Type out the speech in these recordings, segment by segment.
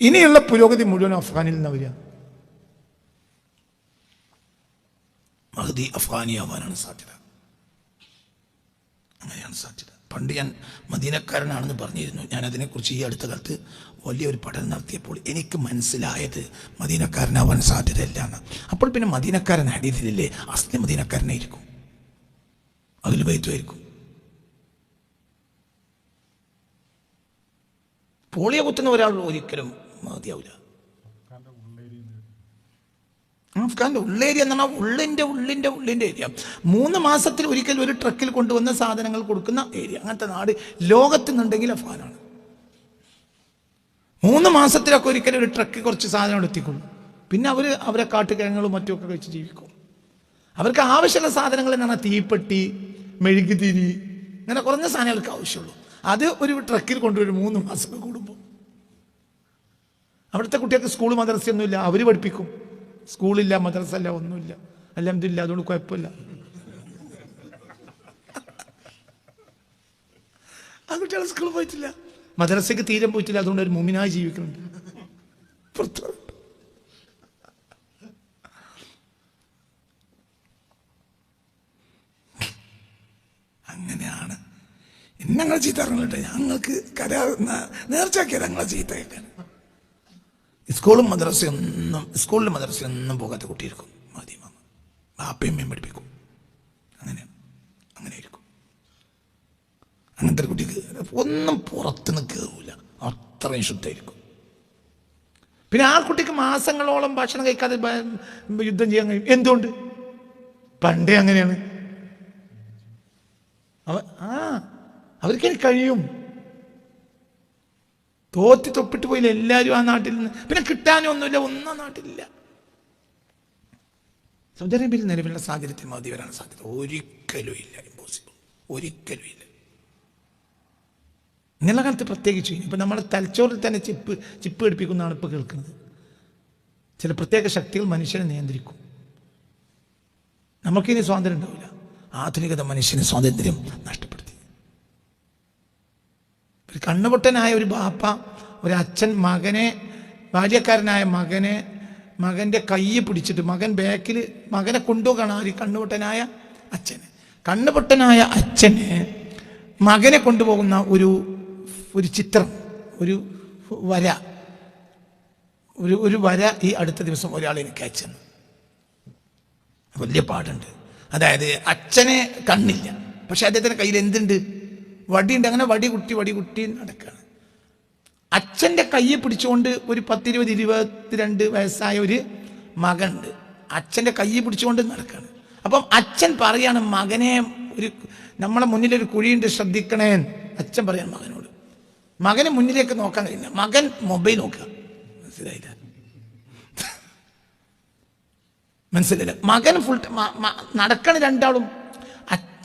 ഇനിയുള്ള പുരോഗതി മുഴുവൻ അഫ്ഗാനിൽ നിന്ന് വരിക. മഹദി അഫ്ഗാനിയാവാനാണ് സാധ്യത. അങ്ങനെയാണ് സാധ്യത. പണ്ട് ഞാൻ മദീനക്കാരനാണെന്ന് പറഞ്ഞിരുന്നു. ഞാൻ അതിനെക്കുറിച്ച് ഈ അടുത്ത കാലത്ത് വലിയൊരു പഠനം നടത്തിയപ്പോൾ എനിക്ക് മനസ്സിലായത് മദീനക്കാരനാവാൻ സാധ്യതയില്ല എന്ന് അപ്പോൾ പിന്നെ മദീനക്കാരൻ ഹരീതിലില്ലേ അസ്ലി മദീനക്കാരനായിരിക്കും അതിൽ വൈദ്യമായിരിക്കും പോളിയോ കുത്തുന്ന ഒരാൾ ഒരിക്കലും മതിയാവില്ല അഫ്ഗാന്റെ ഉള്ളേരിയ എന്ന് പറഞ്ഞാൽ ഉള്ളിന്റെ ഉള്ളിന്റെ ഉള്ളിന്റെ ഏരിയ. മൂന്ന് മാസത്തിൽ ഒരിക്കൽ ഒരു ട്രക്കിൽ കൊണ്ടുവന്ന സാധനങ്ങൾ കൊടുക്കുന്ന ഏരിയ. അങ്ങനത്തെ നാട് ലോകത്തുനിന്നുണ്ടെങ്കിൽ അഫ്ഗാനാണ്. മൂന്ന് മാസത്തിലൊക്കെ ഒരിക്കൽ ഒരു ട്രക്ക് കുറച്ച് സാധനം എത്തിക്കൊള്ളും. പിന്നെ അവർ അവരെ കാട്ടുകിഴങ്ങളും മറ്റുമൊക്കെ കഴിച്ച് ജീവിക്കും. അവർക്ക് ആവശ്യമുള്ള സാധനങ്ങൾ എന്നാണ് തീപ്പെട്ടി മെഴുകുതിരി അങ്ങനെ കുറഞ്ഞ സാധനങ്ങൾക്ക് ആവശ്യമുള്ളൂ. അത് ഒരു ട്രക്കിൽ കൊണ്ടുവരും മൂന്ന് മാസം കൂടുമ്പോൾ അവിടുത്തെ കുട്ടികൾക്ക് സ്കൂൾ മദ്രസയൊന്നുമില്ല. അവർ പഠിപ്പിക്കും. സ്കൂളില്ല മദ്രസ അല്ല ഒന്നുമില്ല. അല്ല എന്തില്ല അതുകൊണ്ട് കുഴപ്പമില്ല. ആ കുട്ടികൾ സ്കൂളിൽ പോയിട്ടില്ല. മദ്രസയ്ക്ക് തീരം പോയിട്ടില്ല അതുകൊണ്ട് ഒരു മുമിനായി ജീവിക്കുന്നുണ്ട്. അങ്ങനെയാണ്. ഞങ്ങൾ ചീത്ത ഇറങ്ങിട്ട് ഞങ്ങൾക്ക് കരാർ നേർച്ചയാക്കിയത് ഞങ്ങളെ ചീത്ത കേൾക്കാൻ സ്കൂളും മദ്രസയൊന്നും സ്കൂളിലും മദ്രസയൊന്നും പോകാത്ത കുട്ടിയിരിക്കും മതി മാമ അമ്മയും പഠിപ്പിക്കും. അങ്ങനെയാണ് അങ്ങനെ ആയിരിക്കും. അങ്ങനത്തെ കുട്ടിക്ക് ഒന്നും പുറത്തുനിന്ന് കയറൂല അത്രയും ശുദ്ധമായിരിക്കും പിന്നെ ആ കുട്ടിക്ക് മാസങ്ങളോളം ഭക്ഷണം കഴിക്കാതെ യുദ്ധം ചെയ്യാൻ കഴിയും. എന്തുകൊണ്ട്? പണ്ടേ അങ്ങനെയാണ്. ആ അവർക്ക് കഴിയും. തോറ്റി തൊപ്പിട്ട് പോയില്ല എല്ലാവരും ആ നാട്ടിൽ നിന്ന്? പിന്നെ കിട്ടാനൊന്നുമില്ല ഒന്നും നാട്ടിലില്ല. സൗദി അറേബ്യയിൽ നിലവിലുള്ള സാഹചര്യത്തിൽ മതി വരാൻ സാധ്യത ഒരിക്കലും ഇല്ല ഇമ്പോസിബിൾ ഒരിക്കലും ഇല്ല. ഇന്നലെ കാലത്ത് പ്രത്യേകിച്ച് ഇപ്പം നമ്മുടെ തലച്ചോറിൽ തന്നെ ചിപ്പ് ചിപ്പ് എടുപ്പിക്കുന്നതാണ് ഇപ്പോൾ കേൾക്കുന്നത്. ചില പ്രത്യേക ശക്തികൾ മനുഷ്യനെ നിയന്ത്രിക്കും. നമുക്കിനി സ്വാതന്ത്ര്യം ഉണ്ടാവില്ല. ആധുനികത മനുഷ്യന് സ്വാതന്ത്ര്യം നഷ്ടപ്പെടുത്തി ഒരു കണ്ണുപൊട്ടനായ ഒരു ബാപ്പ ഒരു അച്ഛൻ മകനെ ബാല്യക്കാരനായ മകനെ മകന്റെ കൈ പിടിച്ചിട്ട് മകൻ ബാക്കിൽ മകനെ കൊണ്ടുപോകണം ഒരു കണ്ണുപൊട്ടനായ അച്ഛന് കണ്ണുപൊട്ടനായ അച്ഛന് മകനെ കൊണ്ടുപോകുന്ന ഒരു ഒരു ചിത്രം ഒരു വര ഒരു ഒരു വര ഈ അടുത്ത ദിവസം ഒരാൾ എനിക്ക് അയച്ചെന്നു വലിയ പാടുണ്ട്. അതായത് അച്ഛനെ കണ്ണില്ല. പക്ഷെ അദ്ദേഹത്തിന്റെ കയ്യിൽ എന്തുണ്ട്? വടിയുണ്ട്. അങ്ങനെ വടി കുട്ടി വടി കുട്ടി നടക്കുകയാണ്. അച്ഛന്റെ കയ്യെ പിടിച്ചുകൊണ്ട് ഒരു പത്തിരുപത് ഇരുപത്തിരണ്ട് വയസ്സായ ഒരു മകനുണ്ട്. അച്ഛന്റെ കയ്യെ പിടിച്ചുകൊണ്ട് നടക്കുകയാണ്. അപ്പം അച്ഛൻ പറയാണ് മകനെ ഒരു നമ്മളെ മുന്നിലൊരു കുഴിയുണ്ട് ശ്രദ്ധിക്കണേ. അച്ഛൻ പറയാണ് മകനോട്. മകന് മുന്നിലേക്ക് നോക്കാൻ കഴിയില്ല. മകൻ മൊബൈൽ നോക്കുക. മനസ്സിലായില്ല. മനസ്സിലായില്ല. മകൻ ഫുൾ നടക്കണ രണ്ടാളും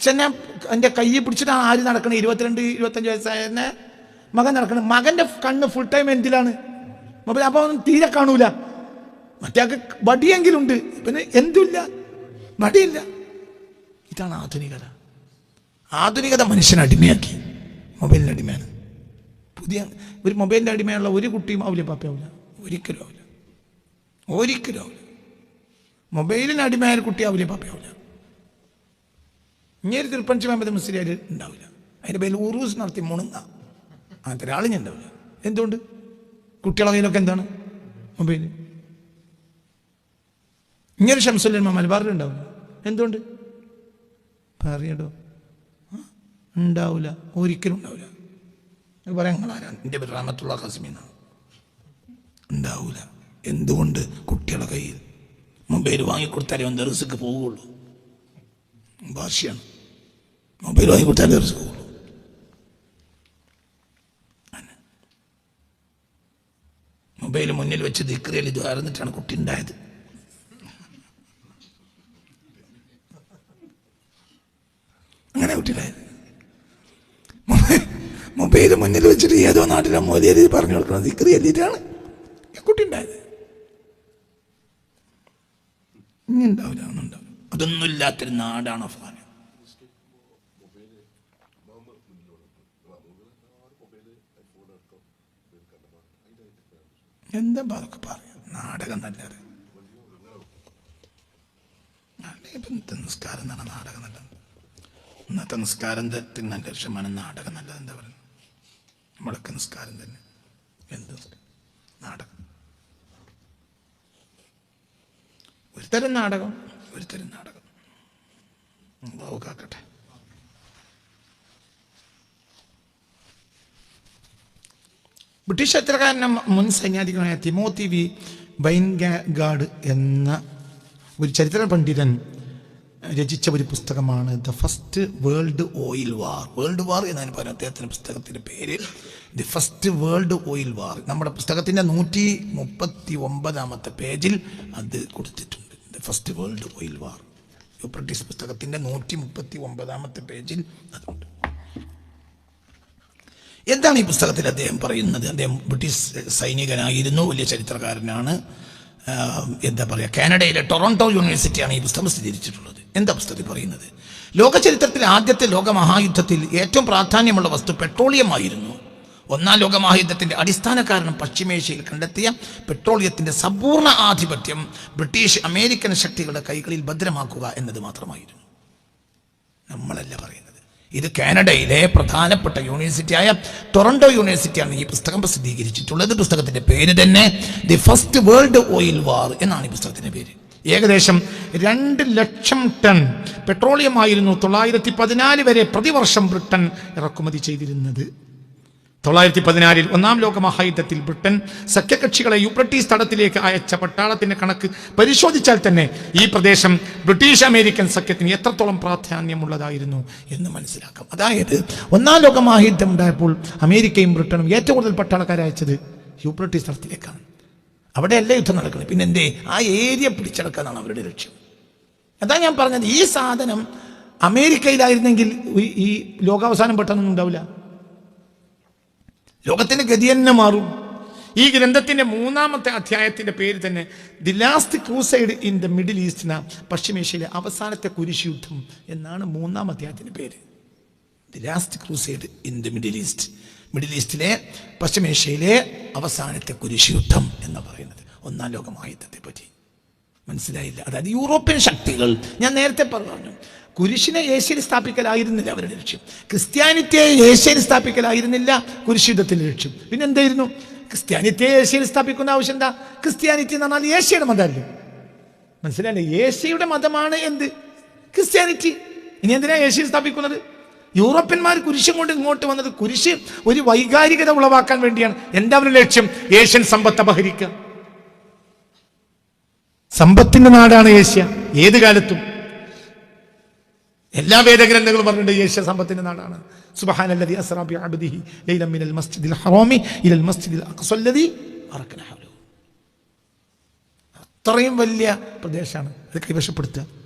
അച്ഛനെ എന്റെ കയ്യിൽ പിടിച്ചിട്ടാണ് ആര് നടക്കണത് ഇരുപത്തിരണ്ട് ഇരുപത്തഞ്ച് വയസ്സായ മകൻ നടക്കണം. മകന്റെ കണ്ണ് ഫുൾ ടൈം എന്തിലാണ്? മൊബൈൽ അപ്പോൾ ഒന്നും തീരെ കാണൂല. മറ്റേ വടിയെങ്കിലും ഉണ്ട് പിന്നെ എന്തുമില്ല? വടിയില്ല. ഇതാണ് ആധുനികത. ആധുനികത മനുഷ്യനെ അടിമയാക്കി. മൊബൈലിന് അടിമയാണ്. പുതിയ ഒരു മൊബൈലിന്റെ അടിമയുള്ള ഒരു കുട്ടിയും ആവില്ല പാപ്പയാവില്ല ഒരിക്കലും ആവില്ല. ഒരിക്കലും ആവില്ല. മൊബൈലിന് അടിമയായ ഒരു കുട്ടിയാവില്ല പാപ്പയാവില്ല ഇങ്ങനെ തിരുപ്പഞ്ചി മഹമ്മദ് മുസ്ലിയാർ ഉണ്ടാവില്ല. അതിന്റെ പേരിൽ ഉറൂസ് നടത്തി മുണുങ്ങ. അങ്ങനത്തെ ഒരാൾ ഞാൻ ഉണ്ടാവില്ല. എന്തുകൊണ്ട്? കുട്ടികളെ കയ്യിലൊക്കെ എന്താണ്? മൊബൈൽ. ഇങ്ങനെ ഷംസുല്ലമ്മ മലബാറിൽ ഉണ്ടാവില്ല എന്തുകൊണ്ട്? പറയടോ. ഉണ്ടാവില്ല ഒരിക്കലും ഉണ്ടാവില്ല പറയാം എന്റെ പേര് റാമത്തുള്ള ഖസ്മീന്നാണ് ഉണ്ടാവില്ല എന്തുകൊണ്ട് കുട്ടികളുടെ കയ്യിൽ മൊബൈൽ വാങ്ങിക്കൊടുത്താലേ ഒന്ന് റിസ്ക്ക് പോവുകയുള്ളൂ ഭാഷയാണ് മൊബൈൽ വാങ്ങി കൊടുത്താലേ റിസ്ക്. മൊബൈൽ മുന്നിൽ വെച്ച് ദിക്രിയിൽ ഇത് ആയിരുന്നിട്ടാണ് കുട്ടി ഉണ്ടായത് അങ്ങനെ കുട്ടിയുണ്ടായത് മൊബൈൽ മുന്നിൽ വെച്ചിട്ട് ഏതോ നാട്ടിലെ മോലിയരി പറഞ്ഞു കൊടുക്കണം ദിക്രി എല്ലിട്ടാണ് കുട്ടി ഉണ്ടായത് ഇനി ഉണ്ടാവില്ല ഒന്നും ഉണ്ടാവില്ല അതൊന്നും ഇല്ലാത്തൊരു നാടാണ് അഫ്ഗാൻ എന്താ അതൊക്കെ പറയും നാടകം തന്നെ ഇന്നത്തെ നിസ്കാരം തന്നെ നാടകം നല്ലത് ഇന്നത്തെ നിസ്കാരം തന്നെ നല്ല നാടകം നല്ലത് എന്താ പറയുന്നത്? നമ്മളൊക്കെ നിസ്കാരം തന്നെ. എന്ത് നാടകം. ഒരു തരം നാടകം. ഒരു തരം നാടകം അള്ളാഹു ബ്രിട്ടീഷ് ചരിത്രകാരനും മുൻ സൈന്യാധികനായ തിമോത്തി വി വൈൻഗാഡ് എന്ന ഒരു ചരിത്ര പണ്ഡിതൻ രചിച്ച ഒരു പുസ്തകമാണ് the first world oil war. World war എന്നാണ് പറയുന്നത് അദ്ദേഹത്തിന്റെ പുസ്തകത്തിന്റെ പേര്. The first world oil war. നമ്മുടെ പുസ്തകത്തിന്റെ നൂറ്റി മുപ്പത്തി ഒമ്പതാമത്തെ പേജിൽ അത് കൊടുത്തിട്ടുണ്ട്. The first world oil war. British പുസ്തകത്തിന്റെ നൂറ്റി മുപ്പത്തി ഒമ്പതാമത്തെ പേജിൽ അതുണ്ട്. എന്താണ് ഈ പുസ്തകത്തിൽ അദ്ദേഹം പറയുന്നത്? അദ്ദേഹം ബ്രിട്ടീഷ് സൈനികനായിരുന്നു വലിയ ചരിത്രകാരനാണ്. എന്താ പറയുക കാനഡയിലെ ടൊറോണ്ടോ യൂണിവേഴ്സിറ്റിയാണ് ഈ പുസ്തകം സ്ഥിരീകരിച്ചിട്ടുള്ളത്. എന്താ പുസ്തകത്തിൽ പറയുന്നത്? ലോക ചരിത്രത്തിൽ ആദ്യത്തെ ലോകമഹായുദ്ധത്തിൽ ഏറ്റവും പ്രാധാന്യമുള്ള വസ്തു പെട്രോളിയമായിരുന്നു. ഒന്നാം ലോകമഹായുദ്ധത്തിന്റെ അടിസ്ഥാന കാരണം പശ്ചിമേഷ്യയിൽ കണ്ടെത്തിയ പെട്രോളിയത്തിന്റെ സമ്പൂർണ ആധിപത്യം ബ്രിട്ടീഷ് അമേരിക്കൻ ശക്തികളുടെ കൈകളിൽ ഭദ്രമാക്കുക എന്നത് മാത്രമായിരുന്നു. നമ്മളല്ല പറയുന്നത്. ഇത് കാനഡയിലെ പ്രധാനപ്പെട്ട യൂണിവേഴ്സിറ്റിയായ ടൊറന്റോ യൂണിവേഴ്സിറ്റിയാണ് ഈ പുസ്തകം പ്രസിദ്ധീകരിച്ചിട്ടുള്ളത്. പുസ്തകത്തിന്റെ പേര് തന്നെ the first world oil war എന്നാണ് ഈ പുസ്തകത്തിന്റെ പേര്. ഏകദേശം രണ്ട് ലക്ഷം ടൺ പെട്രോളിയം ആയിരുന്നു തൊള്ളായിരത്തി പതിനാല് വരെ പ്രതിവർഷം ബ്രിട്ടൻ ഇറക്കുമതി ചെയ്തിരുന്നത്. തൊള്ളായിരത്തി പതിനാലിൽ ഒന്നാം ലോക മഹായുദ്ധത്തിൽ ബ്രിട്ടൻ സഖ്യകക്ഷികളെ യുബ്രട്ടീസ് തടത്തിലേക്ക് അയച്ച പട്ടാളത്തിന്റെ കണക്ക് പരിശോധിച്ചാൽ തന്നെ ഈ പ്രദേശം ബ്രിട്ടീഷ് അമേരിക്കൻ സഖ്യത്തിന് എത്രത്തോളം പ്രാധാന്യമുള്ളതായിരുന്നു എന്ന് മനസ്സിലാക്കാം. അതായത് ഒന്നാം ലോക മഹായുദ്ധം ഉണ്ടായപ്പോൾ അമേരിക്കയും ബ്രിട്ടനും ഏറ്റവും കൂടുതൽ പട്ടാളക്കാരെ അയച്ചത് യൂബ്രട്ടീസ് തടത്തിലേക്കാണ്. അവിടെയല്ല യുദ്ധം നടക്കുന്നത്? പിന്നെ എന്തേ ആ ഏരിയ പിടിച്ചെടുക്കാനാണ് അവരുടെ ലക്ഷ്യം. അതാ ഞാൻ പറഞ്ഞത് ഈ സാധനം അമേരിക്കയിലായിരുന്നെങ്കിൽ ഈ- ഈ ലോകാവസാനം പെട്ടെന്നൊന്നും ഉണ്ടാവില്ല. ലോകത്തിന്റെ ഗതി തന്നെ മാറും. ഈ ഗ്രന്ഥത്തിന്റെ മൂന്നാമത്തെ അധ്യായത്തിന്റെ പേര് തന്നെ the last crusade in the Middle East എന്ന പശ്ചിമേഷ്യയിലെ അവസാനത്തെ കുരിശ് യുദ്ധം എന്നാണ് മൂന്നാം അധ്യായത്തിന്റെ പേര്. The last crusade in the Middle East Middle ഈസ്റ്റിലെ പശ്ചിമേഷ്യയിലെ അവസാനത്തെ കുരിശ് യുദ്ധം എന്ന് പറയുന്നത്. ഒന്നാം ലോകമായുദ്ധത്തെ പറ്റി മനസ്സിലായില്ല. അതായത് യൂറോപ്യൻ ശക്തികൾ. ഞാൻ നേരത്തെ പറഞ്ഞു കുരിശിനെ ഏഷ്യയിൽ സ്ഥാപിക്കലായിരുന്നില്ല അവരുടെ ലക്ഷ്യം. ക്രിസ്ത്യാനിറ്റിയെ ഏഷ്യയിൽ സ്ഥാപിക്കലായിരുന്നില്ല കുരിശ് യുദ്ധത്തിന്റെ ലക്ഷ്യം. പിന്നെ എന്തായിരുന്നു ക്രിസ്ത്യാനിറ്റിയെ ഏഷ്യയിൽ സ്ഥാപിക്കുന്ന ആവശ്യം എന്താ? ക്രിസ്ത്യാനിറ്റി എന്ന് പറഞ്ഞാൽ ഏഷ്യയുടെ മതമല്ലേ? മനസ്സിലായില്ലേ? ഏഷ്യയുടെ മതമാണ് എന്ത്? ക്രിസ്ത്യാനിറ്റി. ഇനി എന്തിനാ ഏഷ്യയിൽ സ്ഥാപിക്കുന്നത്? യൂറോപ്യന്മാർ കുരിശും കൊണ്ട് ഇങ്ങോട്ട് വന്നത് കുരിശ് ഒരു വൈകാരികത ഉളവാക്കാൻ വേണ്ടിയാണ്. എന്താ അവരുടെ ലക്ഷ്യം? ഏഷ്യൻ സമ്പത്ത് അപഹരിക്കുക. സമ്പത്തിന്റെ നാടാണ് ഏഷ്യ. ഏത് കാലത്തും? എല്ലാ വേദഗ്രന്ഥങ്ങളും പറഞ്ഞിട്ടുണ്ട് യേശ സമ്പത്തിന്റെ നാടാണ്. സുബഹാൻ അല്ലതി അസ്രാബി അബ്ദിഹി ലൈല മിനൽ മസ്ജിദിൽ ഹറാമി ഇലൽ മസ്ജിദിൽ അക്സല്ലതി ഹൗലഹു അത്രയും വലിയ പ്രദേശമാണ്. അത് കൈവശപ്പെടുത്തുക.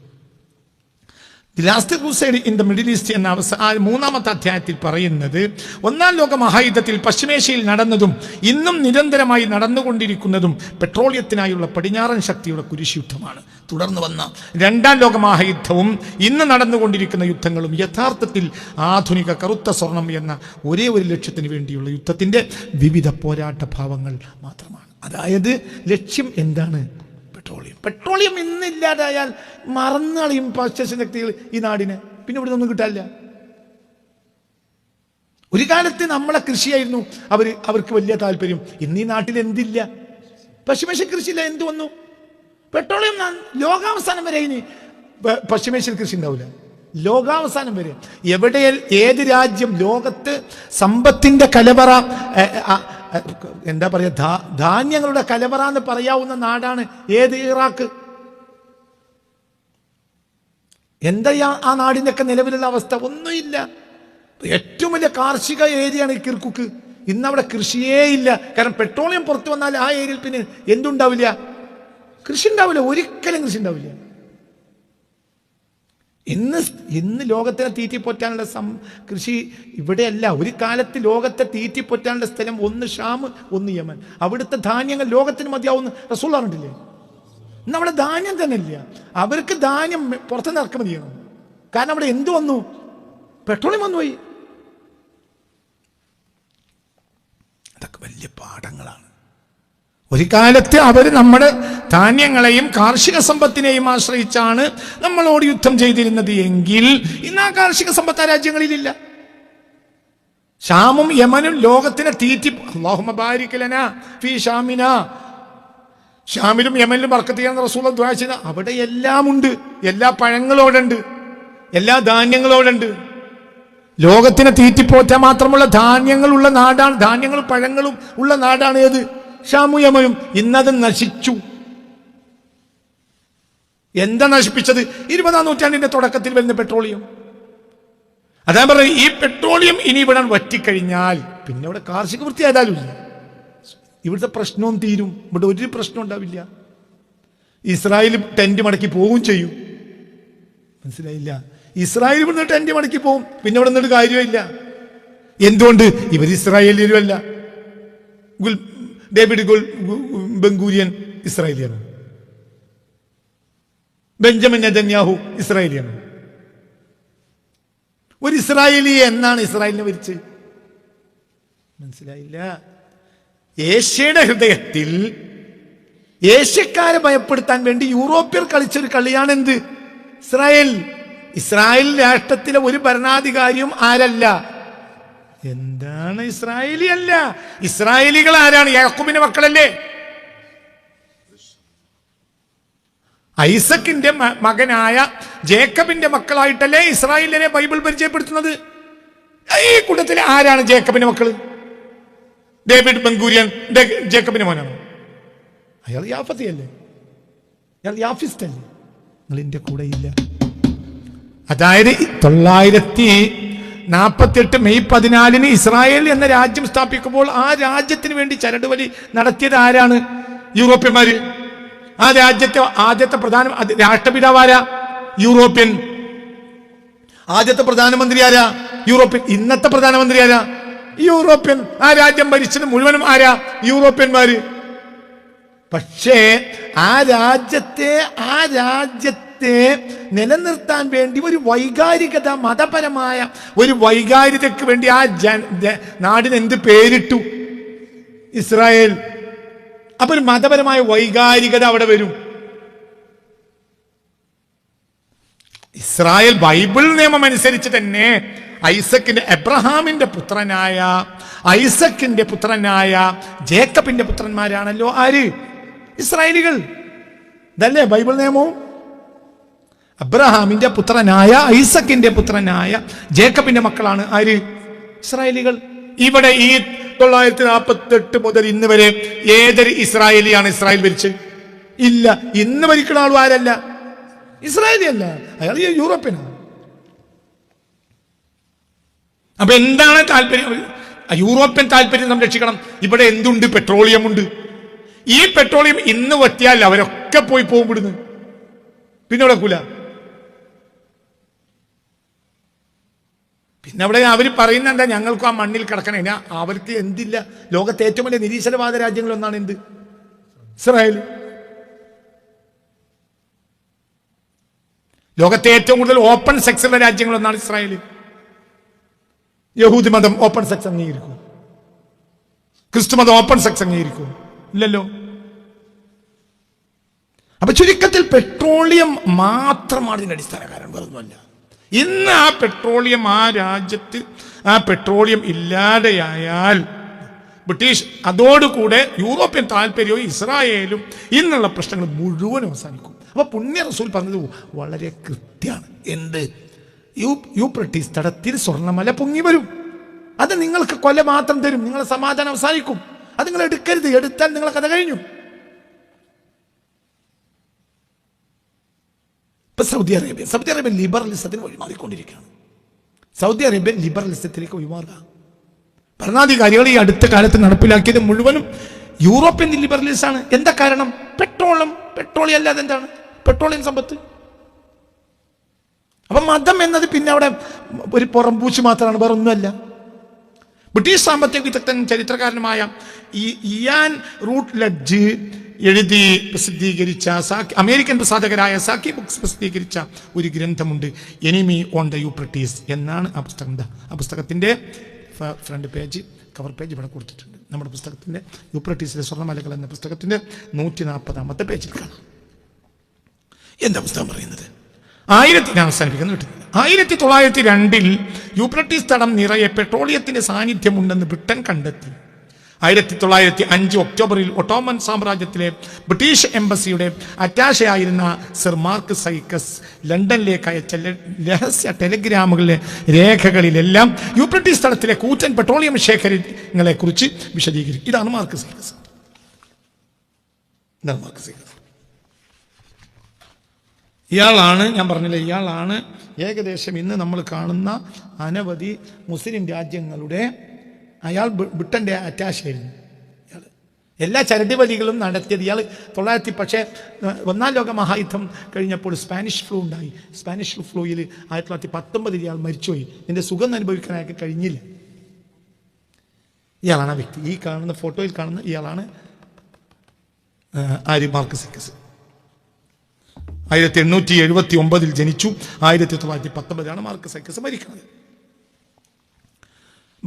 Last crusade in the Middle East എന്ന അവസ ആ മൂന്നാമത്തെ അധ്യായത്തിൽ പറയുന്നത് ഒന്നാം ലോക മഹായുദ്ധത്തിൽ പശ്ചിമേഷ്യയിൽ നടന്നതും ഇന്നും നിരന്തരമായി നടന്നുകൊണ്ടിരിക്കുന്നതും പെട്രോളിയത്തിനായുള്ള പടിഞ്ഞാറൻ ശക്തിയുടെ കുരിശുദ്ധമാണ് തുടർന്ന് വന്ന രണ്ടാം ലോക മഹായുദ്ധവും ഇന്ന് നടന്നുകൊണ്ടിരിക്കുന്ന യുദ്ധങ്ങളും യഥാർത്ഥത്തിൽ ആധുനിക കറുത്ത സ്വർണം എന്ന ഒരേ ഒരു ലക്ഷ്യത്തിന് വേണ്ടിയുള്ള യുദ്ധത്തിന്റെ വിവിധ പോരാട്ട ഭാവങ്ങൾ മാത്രമാണ്. അതായത് ലക്ഷ്യം എന്താണ്? പെട്രോളിയം. പെട്രോളിയം ഇന്നില്ലാതായാൽ മറന്നളിയും പാശ്ചാത്യ ഈ നാടിന്. പിന്നെ ഇവിടെ ഒന്നും കിട്ടാനില്ല. ഒരു കാലത്ത് നമ്മളെ കൃഷിയായിരുന്നു. അവർ അവർക്ക് വലിയ താല്പര്യം. ഇന്ന് നാട്ടിൽ എന്തില്ല? പശ്ചിമേഷ്യ കൃഷിയില്ല എന്ത് വന്നു? പെട്രോളിയം ലോകാവസാനം വരെ ഇനി പ- കൃഷി ഉണ്ടാവില്ല. ലോകാവസാനം വരെ. എവിടെ ഏത് രാജ്യം ലോകത്ത് സമ്പത്തിന്റെ കലവറ എന്താ പറയുക ധാന്യങ്ങളുടെ കലവറ എന്ന് പറയാവുന്ന നാടാണ് ഏത് ഇറാഖ്? എന്താ ആ- നാടിന്റെയൊക്കെ നിലവിലുള്ള അവസ്ഥ? ഒന്നുമില്ല. ഏറ്റവും വലിയ കാർഷിക ഏരിയയാണ് ഈ കിർക്കുക്ക്. ഇന്ന് അവിടെ കൃഷിയേ ഇല്ല. കാരണം പെട്രോളിയം പുറത്തു വന്നാൽ ആ ഏരിയയിൽ പിന്നെ എന്തുണ്ടാവില്ല? കൃഷി ഉണ്ടാവില്ല. ഒരിക്കലും കൃഷി ഉണ്ടാവില്ല. ഇന്ന് ഇന്ന് ലോകത്തിനെ തീറ്റിപ്പൊറ്റാനുള്ള സം കൃഷി ഇവിടെയല്ല. ഒരു കാലത്ത് ലോകത്തെ തീറ്റിപ്പൊറ്റാനുള്ള സ്ഥലം ഒന്ന് ഷാം ഒന്ന് യമൻ. അവിടുത്തെ ധാന്യങ്ങൾ ലോകത്തിന് മതിയാവുന്ന റസൂൾ പറഞ്ഞിട്ടില്ലേ? അവിടെ ധാന്യം തന്നെ ഇല്ല അവർക്ക് ധാന്യം പുറത്തുനിന്ന് ഇറക്കുമതി ചെയ്യണം. കാരണം അവിടെ എന്ത് വന്നു? പെട്രോളിയം വന്നുപോയി. അതൊക്കെ വലിയ പാഠങ്ങളാണ്. ഒരു കാലത്ത് അവർ നമ്മുടെ ധാന്യങ്ങളെയും കാർഷിക സമ്പത്തിനെയും ആശ്രയിച്ചാണ് നമ്മളോട് യുദ്ധം ചെയ്തിരുന്നത് എങ്കിൽ ഇന്ന് ആ കാർഷിക സമ്പത്ത് ആ രാജ്യങ്ങളിലില്ല ഷാമും യമനും ലോകത്തിനെ തീറ്റി അള്ളാഹുമ ബാരിക്കലന ഫീ ഷാമിന. ഷാമിലും യമനിലും വർക്കത്ത് ചെയ്യാൻ റസൂള ദ്വാ അവിടെ എല്ലാം ഉണ്ട് എല്ലാ പഴങ്ങളോടുണ്ട്. എല്ലാ ധാന്യങ്ങളോടുണ്ട്. ലോകത്തിനെ തീറ്റിപ്പോറ്റാൻ മാത്രമുള്ള ധാന്യങ്ങളുള്ള നാടാണ് ധാന്യങ്ങളും പഴങ്ങളും ഉള്ള നാടാണ് ഏത്? ഷാമു യമനും ഇന്നത് നശിച്ചു. എന്താ നശിപ്പിച്ചത്? ഇരുപതാം നൂറ്റാണ്ടിന്റെ തുടക്കത്തിൽ വരുന്ന പെട്രോളിയം. അതാ പറയുന്നത് ഈ പെട്രോളിയം ഇനി ഇവിടെ വറ്റിക്കഴിഞ്ഞാൽ പിന്നെ ഇവിടെ കാർഷിക വൃത്തി ഏതായാലും ഇല്ല. ഇവിടുത്തെ പ്രശ്നവും തീരും. ഇവിടെ ഒരു പ്രശ്നം ഉണ്ടാവില്ല. ഇസ്രായേൽ ടെന്റ് മടക്കി പോവുകയും ചെയ്യും. മനസ്സിലായില്ല? ഇസ്രായേൽ ഇവിടുന്ന് ടെന്റ് മടക്കി പോവും. പിന്നെ ഇവിടെ നിന്നൊരു കാര്യമില്ല എന്തുകൊണ്ട്? ഇവർ ഇസ്രായേലിലും അല്ല ഡേവിഡ് ഗുൽ ഗു- ബംഗൂരിയൻ ഇസ്രായേലിയാണ്. ബെഞ്ചമിൻ നെതന്യാഹു ഇസ്രായേലിയാണ്. ഒരു ഇസ്രായേലി എന്നാണ് ഇസ്രായേലിനെ വരിച്ച്? മനസ്സിലായില്ല. ഏഷ്യയുടെ ഹൃദയത്തിൽ ഏഷ്യക്കാരെ ഭയപ്പെടുത്താൻ വേണ്ടി യൂറോപ്യർ കളിച്ചൊരു കളിയാണ് എന്ത് ഇസ്രായേൽ. ഇസ്രായേൽ രാഷ്ട്രത്തിലെ ഒരു ഭരണാധികാരിയും ആരല്ല? എന്താണ് ഇസ്രായേലി അല്ല? ഇസ്രായേലികൾ ആരാണ്? യാക്കൂബിന്റെ മക്കളല്ലേ? ഐസക്കിന്റെ മകനായ ജേക്കബിന്റെ മക്കളായിട്ടല്ലേ ഇസ്രായേലിനെ ബൈബിൾ പരിചയപ്പെടുത്തുന്നത്? ഈ കൂട്ടത്തിൽ ആരാണ് ജേക്കബിന്റെ മക്കൾ? ഡേവിഡ് ബംഗൂരിയൻ ജേക്കബിന്റെ മോനാണ്? അയാൾ യാഫത്തി അല്ലേ അയാൾ യാഫിസ്റ്റ് അല്ലേ നിങ്ങൾ എന്റെ കൂടെ ഇല്ല. അതായത് തൊള്ളായിരത്തി നാൽപ്പത്തെട്ട് മെയ് പതിനാലിന് ഇസ്രായേൽ എന്ന രാജ്യം സ്ഥാപിക്കുമ്പോൾ ആ രാജ്യത്തിന് വേണ്ടി ചരടുവലി നടത്തിയത് ആരാണ്? യൂറോപ്യന്മാര്. ആ രാജ്യത്തെ ആദ്യത്തെ പ്രധാന അത് രാഷ്ട്രപിതാവ് ആരാ? യൂറോപ്യൻ. ആദ്യത്തെ പ്രധാനമന്ത്രി ആരാ? യൂറോപ്യൻ. ഇന്നത്തെ പ്രധാനമന്ത്രി ആരാ? യൂറോപ്യൻ. ആ രാജ്യം ഭരിച്ചത് മുഴുവനും ആരാ? യൂറോപ്യന്മാര്. പക്ഷേ ആ രാജ്യത്തെ ആ രാജ്യത്തെ നിലനിർത്താൻ വേണ്ടി ഒരു വൈകാരികത മതപരമായ ഒരു വൈകാരികതയ്ക്ക് വേണ്ടി ആ ജ- നാടിന് എന്ത് പേരിട്ടു? ഇസ്രായേൽ. അപ്പൊ ഒരു മതപരമായ വൈകാരികത അവിടെ വരും. ഇസ്രായേൽ ബൈബിൾ നിയമം അനുസരിച്ച് തന്നെ ഐസക്കിന്റെ എബ്രഹാമിന്റെ പുത്രനായ ഐസക്കിന്റെ പുത്രനായ ജേക്കബിന്റെ പുത്രന്മാരാണല്ലോ ആര്? ഇസ്രായേലികൾ. ഇതല്ലേ ബൈബിൾ നിയമവും അബ്രഹാമിന്റെ പുത്രനായ ഐസക്കിന്റെ പുത്രനായ ജേക്കബിന്റെ മക്കളാണ് ആര്? ഇസ്രായേലികൾ. ഇവിടെ ഈ തൊള്ളായിരത്തി നാൽപ്പത്തി എട്ട് മുതൽ ഇന്ന് വരെ ഏതൊരു ഇസ്രായേലിയാണ് ഇസ്രായേൽ ഭരിച്ച് ഇല്ല ഇന്ന് ഭരിക്കുന്ന ആളും ആരല്ല? ഇസ്രായേലി അല്ല അയാൾ യൂറോപ്യനാണ്. അപ്പൊ എന്താണ് താല്പര്യം? യൂറോപ്യൻ താല്പര്യം സംരക്ഷിക്കണം ഇവിടെ എന്തുണ്ട്? പെട്രോളിയം ഉണ്ട് ഈ പെട്രോളിയം ഇന്ന് വറ്റിയാൽ അവരൊക്കെ പോയി പോകും ഇവിടുന്ന്. പിന്നെ നടക്കൂല. പിന്നെ അവിടെ അവർ പറയുന്ന എന്താ? ഞങ്ങൾക്കും ആ മണ്ണിൽ കിടക്കണേ. അവർക്ക് എന്തില്ല? ലോകത്തെ ഏറ്റവും വലിയ നിരീശ്വരവാദ രാജ്യങ്ങളൊന്നാണ് എന്ത്? ഇസ്രായേൽ. ലോകത്തെ ഏറ്റവും കൂടുതൽ ഓപ്പൺ സെക്സ് ഉള്ള രാജ്യങ്ങളൊന്നാണ് ഇസ്രായേൽ. യഹൂദി മതം ഓപ്പൺ സെക്സ് അംഗീകരിക്കും. ക്രിസ്തു മതം ഓപ്പൺ സെക്സ് അംഗീകരിക്കും. ഇല്ലല്ലോ? അപ്പൊ ചുരുക്കത്തിൽ പെട്രോളിയം മാത്രമാണ് ഇതിന്റെ അടിസ്ഥാന കാരണം വേറൊന്നുമല്ല. ഇന്ന് ആ പെട്രോളിയം ആ രാജ്യത്ത് ആ പെട്രോളിയം ഇല്ലാതെയായാൽ ബ്രിട്ടീഷ് അതോടുകൂടെ യൂറോപ്യൻ താല്പര്യവും ഇസ്രായേലും ഇന്നുള്ള പ്രശ്നങ്ങൾ മുഴുവൻ അവസാനിക്കും. അപ്പൊ പുണ്യ റസൂൽ പറഞ്ഞത് വളരെ കൃത്യമാണ്. എന്ത്? യു യൂപ്രട്ടീസ് തടത്തിൽ സ്വർണമല പൊങ്ങി വരും. അത് നിങ്ങൾക്ക് കൊല മാത്രം തരും. നിങ്ങളെ സമാധാനം അവസാനിക്കും. അത് നിങ്ങൾ എടുക്കരുത്. എടുത്താൽ നിങ്ങളെ കഥ കഴിഞ്ഞു. ഇപ്പൊ സൗദി അറേബ്യ സൗദി അറേബ്യ ലിബറലിസത്തിന് വഴിമാറിക്കൊണ്ടിരിക്കുകയാണ്. സൗദി അറേബ്യ ലിബറലിസത്തിലേക്ക് വഴിമാറുക. ഭരണാധികാരികൾ ഈ അടുത്ത കാലത്ത് നടപ്പിലാക്കിയത് മുഴുവനും യൂറോപ്യൻ ലിബറലിസാണ് എന്താ കാരണം? പെട്രോളും പെട്രോളിയം അല്ലാതെ എന്താണ്? പെട്രോളിയം സമ്പത്ത്. അപ്പൊ മതം എന്നത് പിന്നെ അവിടെ ഒരു പുറംപൂച്ച് മാത്രമാണ് വേറെ ഒന്നുമല്ല ബ്രിട്ടീഷ് സാമ്പത്തിക വിദഗ്ധൻ ചരിത്രകാരനുമായ ഈ ഇയാൻ റൂട്ട് ലഡ്ജ് എഴുതി പ്രസിദ്ധീകരിച്ച അമേരിക്കൻ പ്രസാധകരായ സാക്കി ബുക്സ് പ്രസിദ്ധീകരിച്ച ഒരു ഗ്രന്ഥമുണ്ട് എനിമി ഓൺ ദ യൂപ്രട്ടീസ് എന്നാണ് ആ പുസ്തകം. ആ പുസ്തകത്തിന്റെ ഫ്രണ്ട് പേജ് കവർ പേജ് ഇവിടെ കൊടുത്തിട്ടുണ്ട്. നമ്മുടെ പുസ്തകത്തിന്റെ യൂപ്രട്ടീസിലെ സ്വർണമലകൾ എന്ന പുസ്തകത്തിന്റെ നൂറ്റി നാൽപ്പതാമത്തെ പേജിൽ കാണാം. എന്താ പുസ്തകം പറയുന്നത്? ആയിരത്തി ഞാൻ അവസാനിപ്പിക്കുന്നു കിട്ടുന്നില്ല ആയിരത്തി തൊള്ളായിരത്തി രണ്ടിൽ യൂപ്രട്ടീസ് തടം നിറയെ പെട്രോളിയത്തിന്റെ സാന്നിധ്യമുണ്ടെന്ന് ബ്രിട്ടൻ കണ്ടെത്തി. ആയിരത്തി തൊള്ളായിരത്തി അഞ്ച് ഒക്ടോബറിൽ ഒട്ടോമൻ സാമ്രാജ്യത്തിലെ ബ്രിട്ടീഷ് എംബസിയുടെ അറ്റാഷയായിരുന്ന സർ മാർക്ക് സൈക്കസ് ലണ്ടനിലേക്ക് അയച്ച രഹസ്യ ടെലിഗ്രാമുകളിലെ രേഖകളിലെല്ലാം യൂപ്രട്ടീസ് തടത്തിലെ കൂറ്റൻ പെട്രോളിയം ശേഖരങ്ങളെ കുറിച്ച് വിശദീകരിക്കും ഇതാണ് മാർക്ക് സൈക്കസ്. Mark Cycas. ഇയാളാണ് ഞാൻ പറഞ്ഞില്ല ഇയാളാണ് ഏകദേശം ഇന്ന് നമ്മൾ കാണുന്ന അനവധി മുസ്ലിം രാജ്യങ്ങളുടെ അയാൾ ബ്രിട്ടന്റെ ആയിരുന്നു. ഇയാൾ എല്ലാ ചരടിവലികളും നടത്തിയത്. ഇയാൾ തൊള്ളായിരത്തി പക്ഷേ ഒന്നാം ലോക മഹായുദ്ധം കഴിഞ്ഞപ്പോൾ സ്പാനിഷ് ഫ്ലൂ ഉണ്ടായി. സ്പാനിഷ് ഫ്ലൂയിൽ ആയിരത്തി തൊള്ളായിരത്തി പത്തൊമ്പതിൽ ഇയാൾ മരിച്ചുപോയി. എന്റെ സുഖം അനുഭവിക്കാൻ കഴിഞ്ഞില്ല. ഇയാളാണ് ആ വ്യക്തി. ഈ കാണുന്ന ഫോട്ടോയിൽ കാണുന്ന ഇയാളാണ് ആര്യ ആരി മാർക്കസിക്കസ് ആയിരത്തി എണ്ണൂറ്റി എഴുപത്തി ഒമ്പതിൽ ജനിച്ചു. ആയിരത്തി തൊള്ളായിരത്തി പത്തൊമ്പതിലാണ് മാർക്ക് സൈക്കസ് മരിക്കുന്നത്.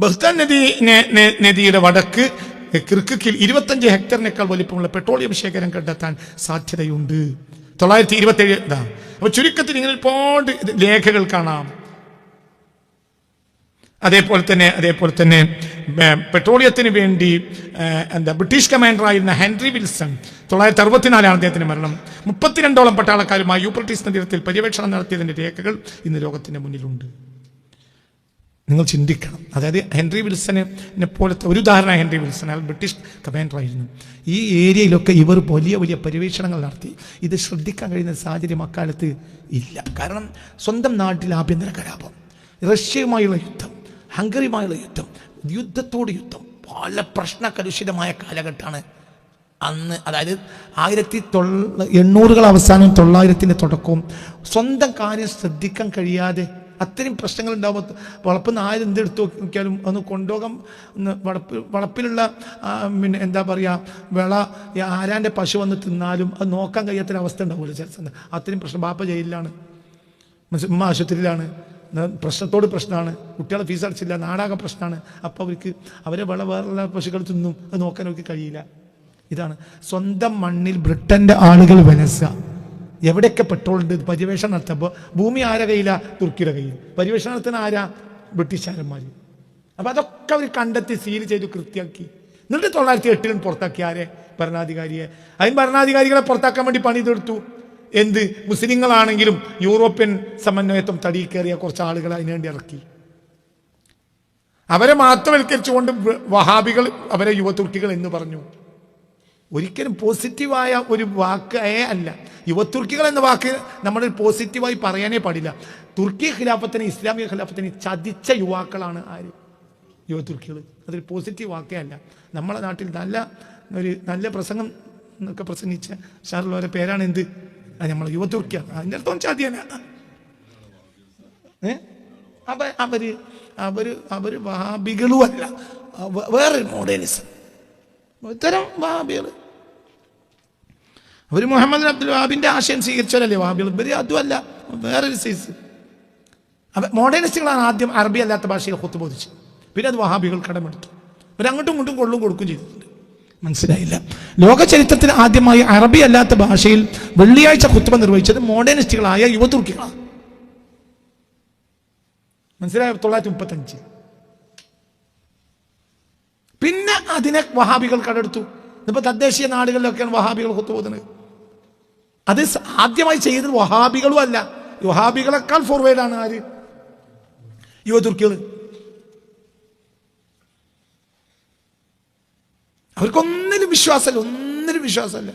ബഹ്താൻ നദി നദിയുടെ വടക്ക് കിർക്കിൽ ഇരുപത്തഞ്ച് ഹെക്ടറിനേക്കാൾ വലിപ്പമുള്ള പെട്രോളിയം ശേഖരം കണ്ടെത്താൻ സാധ്യതയുണ്ട്. തൊള്ളായിരത്തി ഇരുപത്തി ഏഴ് ഇതാ. അപ്പൊ ചുരുക്കത്തിൽ ഇങ്ങനെ ഒരുപാട് രേഖകൾ കാണാം. അതേപോലെ തന്നെ അതേപോലെ തന്നെ പെട്രോളിയത്തിന് വേണ്ടി എന്താ ബ്രിട്ടീഷ് കമാൻഡറായിരുന്ന ഹെൻറി വിൽസൺ തൊള്ളായിരത്തി അറുപത്തിനാലാണ് അദ്ദേഹത്തിന്റെ മരണം. മുപ്പത്തിരണ്ടോളം പട്ടാളക്കാരുമായി യൂപ്രട്ടീസ് നദീരത്തിൽ പര്യവേക്ഷണം നടത്തിയതിന്റെ രേഖകൾ ഇന്ന് ലോകത്തിന്റെ മുന്നിലുണ്ട്. നിങ്ങൾ ചിന്തിക്കണം. അതായത് ഹെൻറി വിൽസനെ പോലത്തെ ഒരു ഉദാഹരണം ഹെൻറി വിൽസൺ അയാൾ ബ്രിട്ടീഷ് കമാൻഡർ ആയിരുന്നു. ഈ ഏരിയയിലൊക്കെ ഇവർ വലിയ വലിയ പര്യവേഷണങ്ങൾ നടത്തി. ഇത് ശ്രദ്ധിക്കാൻ കഴിയുന്ന സാഹചര്യം അക്കാലത്ത് ഇല്ല. കാരണം സ്വന്തം നാട്ടിൽ ആഭ്യന്തര കലാപം റഷ്യയുമായുള്ള യുദ്ധം ഹംഗറിയുമായുള്ള യുദ്ധം യുദ്ധത്തോട് യുദ്ധം പല പ്രശ്നകലുഷിതമായ കാലഘട്ടമാണ് അന്ന്. അതായത് ആയിരത്തി തൊള്ള എണ്ണൂറുകൾ അവസാനം തൊള്ളായിരത്തിന്റെ തുടക്കവും സ്വന്തം കാര്യം ശ്രദ്ധിക്കാൻ കഴിയാതെ അത്രയും പ്രശ്നങ്ങൾ ഉണ്ടാകുമ്പോൾ വളപ്പിൽ നിന്ന് ആരും എന്തെടുത്ത് നോക്കിയാലും ഒന്ന് കൊണ്ടുപോകാൻ വളപ്പ് വളപ്പിലുള്ള പിന്നെ എന്താ പറയുക വിള ആരാന്റെ പശു വന്ന് തിന്നാലും അത് നോക്കാൻ കഴിയാത്തൊരവസ്ഥ ഉണ്ടാവില്ല ചില സമയത്ത്. അത്രയും പ്രശ്നം. ബാപ്പ ജയിലിലാണ്. ഉമ്മ ആശുപത്രിയിലാണ്. പ്രശ്നത്തോട് പ്രശ്നമാണ്. കുട്ടികളെ ഫീസ് അടച്ചില്ല. നാടാകെ പ്രശ്നമാണ്. അപ്പോൾ അവർക്ക് അവരെ വിള വേറെ പശുക്കൾ തിന്നും. അത് നോക്കാൻ അവർക്ക് കഴിയില്ല. ഇതാണ് സ്വന്തം മണ്ണിൽ ബ്രിട്ടന്റെ ആളുകൾ വിലസുക എവിടെയൊക്കെ പെട്രോൾ ഉണ്ട്? പര്യവേഷണം നടത്തുമ്പോൾ ഭൂമി ആരെ കയ്യിലാ? തുർക്കിയുടെ കയ്യിൽ. പര്യവേഷണം നടത്തുന്ന ആരാ? ബ്രിട്ടീഷുകാരന്മാർ അപ്പോൾ അതൊക്കെ അവർ കണ്ടെത്തി സീൽ ചെയ്തു കൃത്യമാക്കി. എന്നിട്ട് തൊള്ളായിരത്തി എട്ടിലും പുറത്താക്കി ആരെ? ഭരണാധികാരിയെ. അതിന് ഭരണാധികാരികളെ പുറത്താക്കാൻ വേണ്ടി പണി തീർത്തു. എന്ത്? മുസ്ലിങ്ങളാണെങ്കിലും യൂറോപ്യൻ സമന്വയത്വം തടി കയറിയ കുറച്ച് ആളുകൾ അതിനുവേണ്ടി ഇറക്കി. അവരെ മാത്രവൽക്കരിച്ചുകൊണ്ട് വഹാബികൾ അവരെ യുവതുർക്കികൾ എന്ന് പറഞ്ഞു. ഒരിക്കലും പോസിറ്റീവായ ഒരു വാക്കേ അല്ല. യുവതുർക്കികൾ എന്ന വാക്ക് നമ്മൾ പോസിറ്റീവായി പറയാനേ പാടില്ല. തുർക്കി ഖിലാഫത്തിന് ഇസ്ലാമിക ഖിലാഫത്തിന് ചതിച്ച യുവാക്കളാണ് ആര്? യുവതുർക്കികൾ. അതൊരു പോസിറ്റീവ് വാക്കേ അല്ല. നമ്മളെ നാട്ടിൽ നല്ല ഒരു നല്ല പ്രസംഗം എന്നൊക്കെ പ്രസംഗിച്ച ഷാറുള്ളവരെ പേരാണ് എന്ത്? നമ്മൾ യുവതുർക്കിയാണ് അതിന്റെ അർത്ഥം ചതിയന ഏ? അവ അവർ അവർ അവർ വഹാബികളും അല്ല. വേറൊരു മോഡേണിസം ഇത്തരം വഹാബികൾ അവർ മുഹമ്മദ് അബ്ദുൽ വാബിന്റെ ആശയം സ്വീകരിച്ചവരല്ലേ വഹാബികൾ? ഇവർ അതുമല്ല വേറൊരു സൈസ് അവ മോഡേണിസ്റ്റുകളാണ് ആദ്യം അറബി അല്ലാത്ത ഭാഷയിൽ ഒത്തുബോധിച്ചത് പിന്നെ അത് വഹാബികൾ കടമെടുത്തു. അവർ അങ്ങോട്ടും ഇങ്ങോട്ടും കൊള്ളും കൊടുക്കും ചെയ്തിട്ടുണ്ട്. മനസ്സിലായില്ല. ലോക ചരിത്രത്തിൽ ആദ്യമായി അറബി അല്ലാത്ത ഭാഷയിൽ വെള്ളിയാഴ്ച കുത്തുബ നിർവഹിച്ചത് മോഡേണിസ്റ്റുകളായ യുവതുർക്കികളാണ് മനസ്സിലായ? തൊള്ളായിരത്തി മുപ്പത്തഞ്ച് പിന്നെ അതിനെ വഹാബികൾ കടെടുത്തു ഇപ്പൊ തദ്ദേശീയ നാടുകളിലൊക്കെയാണ് വഹാബികൾ കുത്തുപോകുന്നത് അത് ആദ്യമായി ചെയ്തത് വഹാബികളും അല്ല. വഹാബികളെക്കാൾ ഫോർവേഡാണ് ആര്? യുവതുർക്കികൾ അവർക്കൊന്നിലും വിശ്വാസമല്ല ഒന്നിലും വിശ്വാസമല്ല.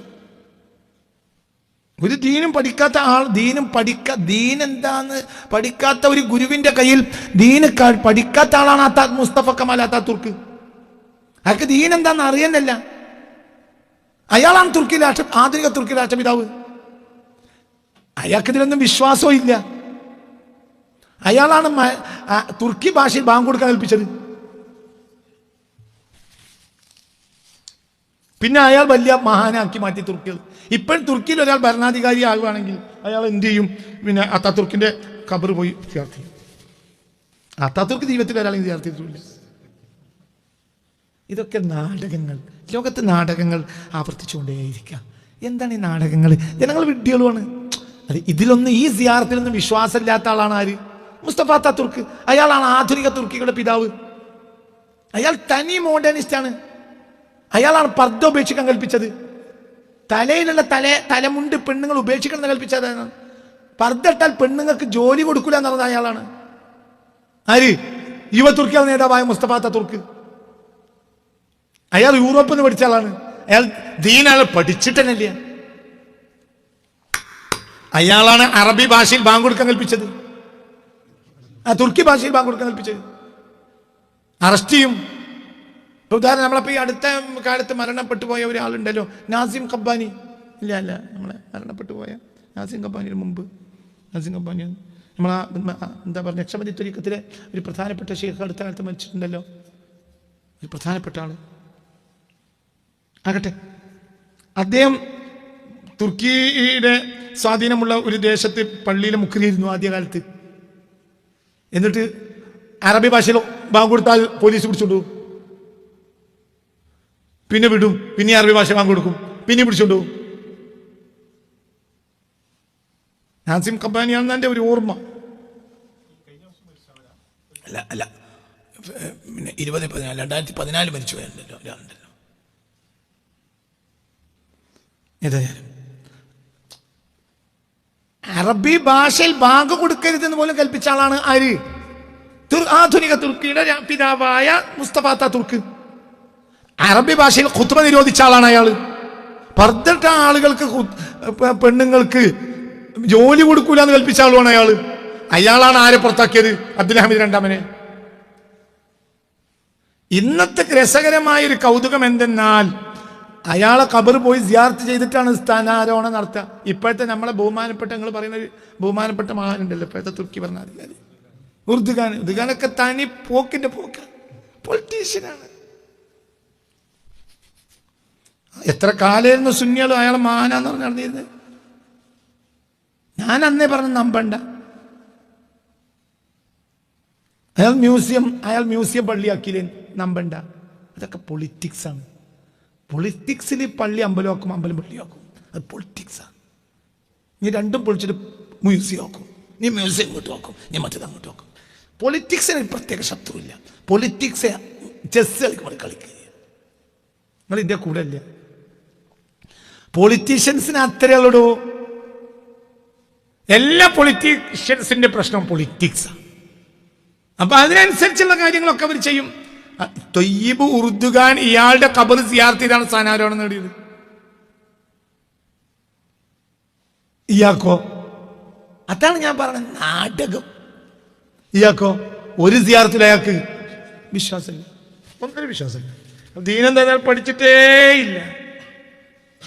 ഒരു ദീനും പഠിക്കാത്ത ആൾ ദീനും പഠിക്ക ദീൻ എന്താന്ന് പഠിക്കാത്ത ഒരു ഗുരുവിന്റെ കയ്യിൽ ദീന് പഠിക്കാത്ത ആളാണ് ആ മുസ്തഫ കമാൽ അത്താത്തുർക്ക് അയാൾക്ക് ദീൻ എന്താന്ന് അറിയുന്നില്ല. അയാളാണ് തുർക്കി രാഷ്ട്ര ആധുനിക തുർക്കി രാഷ്ട്രപിതാവ്. അയാൾക്ക് ഇതിലൊന്നും വിശ്വാസവും ഇല്ല. അയാളാണ് തുർക്കി ഭാഷയിൽ ബാങ്ക് കൊടുക്കാൻ ഏൽപ്പിച്ചത്. പിന്നെ അയാൾ വലിയ മഹാനാക്കി മാറ്റി തുർക്കികൾ ഇപ്പോഴും തുർക്കിയിൽ ഒരാൾ ഭരണാധികാരി ആകുകയാണെങ്കിൽ അയാൾ എന്ത് ചെയ്യും? പിന്നെ അത്താതുർക്കിന്റെ ഖബർ പോയി ചേർത്തി അത്താതുർക്ക് ജീവിതത്തിൽ ഒരാൾ ചേർത്തിട്ടില്ല. ഇതൊക്കെ നാടകങ്ങൾ. ലോകത്ത് നാടകങ്ങൾ ആവർത്തിച്ചുകൊണ്ടേയിരിക്കാം എന്താണ് ഈ നാടകങ്ങൾ? ജനങ്ങൾ വിഡ്ഢികളുമാണ്. അത് ഇതിലൊന്നും ഈ സിയാറത്തിലൊന്നും വിശ്വാസമില്ലാത്ത ആളാണ് ആര്? മുസ്തഫ തുർക്ക്. അയാളാണ് ആധുനിക തുർക്കികളുടെ പിതാവ്. അയാൾ തനി മോഡേണിസ്റ്റ് ആണ്. അയാളാണ് പർദ്ദ ഉപേക്ഷിക്കാൻ കൽപ്പിച്ചത്. തലയിലുള്ള തല തലമുണ്ട് പെണ്ണുങ്ങൾ ഉപേക്ഷിക്കണം കൽപ്പിച്ചത് പർദ്ദ ഇട്ടാൽ പെണ്ണുങ്ങൾക്ക് ജോലി കൊടുക്കില്ല എന്ന് പറഞ്ഞത് അയാളാണ്. ആര്? യുവ തുർക്കിയുടെ നേതാവായ മുസ്തഫ തുർക്ക്. അയാൾ യൂറോപ്പിൽ നിന്ന് പഠിച്ച ആളാണ്. അയാൾ ദീനാൾ പഠിച്ചിട്ടനല്ല അയാളാണ് അറബി ഭാഷയിൽ ബാങ്ക് കൊടുക്കാൻ കൽപ്പിച്ചത്. ആ തുർക്കി ഭാഷയിൽ ബാങ്ക് കൊടുക്കാൻ കൽപ്പിച്ചത്. അറസ്റ്റ് ചെയ്യും. ഉദാഹരണം നമ്മളപ്പോ ഈ അടുത്ത കാലത്ത് മരണപ്പെട്ടു പോയ ഒരാളുണ്ടല്ലോ നാസിം കബ്ബാനി. ഇല്ല അല്ല നമ്മളെ മരണപ്പെട്ടു പോയ നാസിം കബ്ബാനിയുടെ മുമ്പ്. നാസിം കബ്ബാനി നമ്മളാ എന്താ പറയുക രക്ഷപതി തുരീക്കത്തിലെ ഒരു പ്രധാനപ്പെട്ട ഷെയ്ഖ് അടുത്ത കാലത്ത് മരിച്ചിട്ടുണ്ടല്ലോ. ഒരു പ്രധാനപ്പെട്ട ആൾ. ആകട്ടെ. അദ്ദേഹം തുർക്കിയുടെ സ്വാധീനമുള്ള ഒരു ദേശത്ത് പള്ളിയിൽ മുക്രിയിരുന്നു ആദ്യകാലത്ത്. എന്നിട്ട് അറബി ഭാഷയിൽ ബാങ്ക് കൊടുത്താൽ പോലീസ് പിടിച്ചോണ്ടു പിന്നെ വിടും പിന്നെ അറബി ഭാഷ ബാങ്ക് കൊടുക്കും പിന്നെ പിടിച്ചോണ്ടു നാസിം കമ്പാനിയാണെന്ന് എന്റെ ഒരു ഓർമ്മ. അല്ല അല്ല. പിന്നെ ഇരുപത് പതിനാല് രണ്ടായിരത്തി പതിനാല് മരിച്ചു പോയുണ്ടല്ലോ ഒരാളുണ്ടല്ലോ. ഏതായാലും. അറബി ഭാഷയിൽ ബാങ്ക് കൊടുക്കരുതെന്ന് പോലും കൽപ്പിച്ച ആളാണ് ആര്? ആധുനിക തുർക്കിയുടെ പിതാവായ മുസ്തഫാത്ത തുർക്ക് അറബി ഭാഷയിൽ ഖുത്ബ നിരോധിച്ച ആളാണ് അയാൾ. പർദ്ദട്ട ആളുകൾക്ക് പെണ്ണുങ്ങൾക്ക് ജോലി കൊടുക്കൂല എന്ന് കൽപ്പിച്ച ആളുമാണ് അയാൾ. അയാളാണ് ആരെ പുറത്താക്കിയത്? അബ്ദുൽ ഹമീദ് രണ്ടാമനെ. ഇന്നത്തെ രസകരമായ ഒരു കൗതുകം എന്തെന്നാൽ അയാളെ കബർ പോയി സിയാർത്ത് ചെയ്തിട്ടാണ് സ്ഥാനാരോഹണം നടത്തുക. ഇപ്പോഴത്തെ നമ്മളെ ബഹുമാനപ്പെട്ട നിങ്ങൾ പറയുന്ന ബഹുമാനപ്പെട്ട മഹാനുണ്ടല്ലോ ഇപ്പോഴത്തെ തുർക്കി ഭരണാധികാരി. ഉർദുഖാൻ ഉർദുഖാനൊക്കെ തനി പോക്കിന്റെ പോക്ക്. പൊളിറ്റീഷ്യനാണ്. എത്ര കാലായിരുന്നു സുന്നികൾ അയാളെ മഹാനാന്ന് പറഞ്ഞു നടന്നിരുന്നത് ഞാൻ അന്നേ പറഞ്ഞു നമ്പണ്ട. അയാൾ മ്യൂസിയം അയാൾ മ്യൂസിയം പള്ളിയാക്കിയില്ലേ? നമ്പണ്ട. അതൊക്കെ പൊളിറ്റിക്സ് ആണ് പൊളിറ്റിക്സിൽ പള്ളി അമ്പലമാക്കും അമ്പലം പള്ളിയാക്കും. അത് പൊളിറ്റിക്സാണ് നീ രണ്ടും പൊളിച്ചിട്ട് മ്യൂസിയം ആക്കും. നീ മ്യൂസിയം ഇങ്ങോട്ട് വാക്കും നീ മറ്റേത് അങ്ങോട്ട് വാക്കും പൊളിറ്റിക്സിന് പ്രത്യേക ശത്രുവില്ല. പൊളിറ്റിക്സ് ചെസ് കളിക്കുമ്പോൾ കളിക്കുക. നിങ്ങൾ ഇതിന്റെ കൂടെ അല്ല? പൊളിറ്റീഷ്യൻസിന് അത്രയുള്ളൂ എല്ലാ പൊളിറ്റീഷ്യൻസിന്റെ പ്രശ്നം പൊളിറ്റിക്സാണ് അപ്പൊ അതിനനുസരിച്ചുള്ള കാര്യങ്ങളൊക്കെ അവർ ചെയ്യും. തൊയ്യബ് ഉറുദുഖാൻ ഇയാളുടെ കബർ സിയാർത്തിയിലാണ് സ്ഥാനാരോഹണം നേടിയത്. ഇയാക്കോ? അതാണ് ഞാൻ പറഞ്ഞത് നാടകം. ഇയാക്കോ? ഒരു സിയാർത്തിൽ അയാൾക്ക് വിശ്വാസമില്ല. ഒന്നിനും വിശ്വാസമില്ല. ദീനം തന്നാൽ പഠിച്ചിട്ടേ ഇല്ല.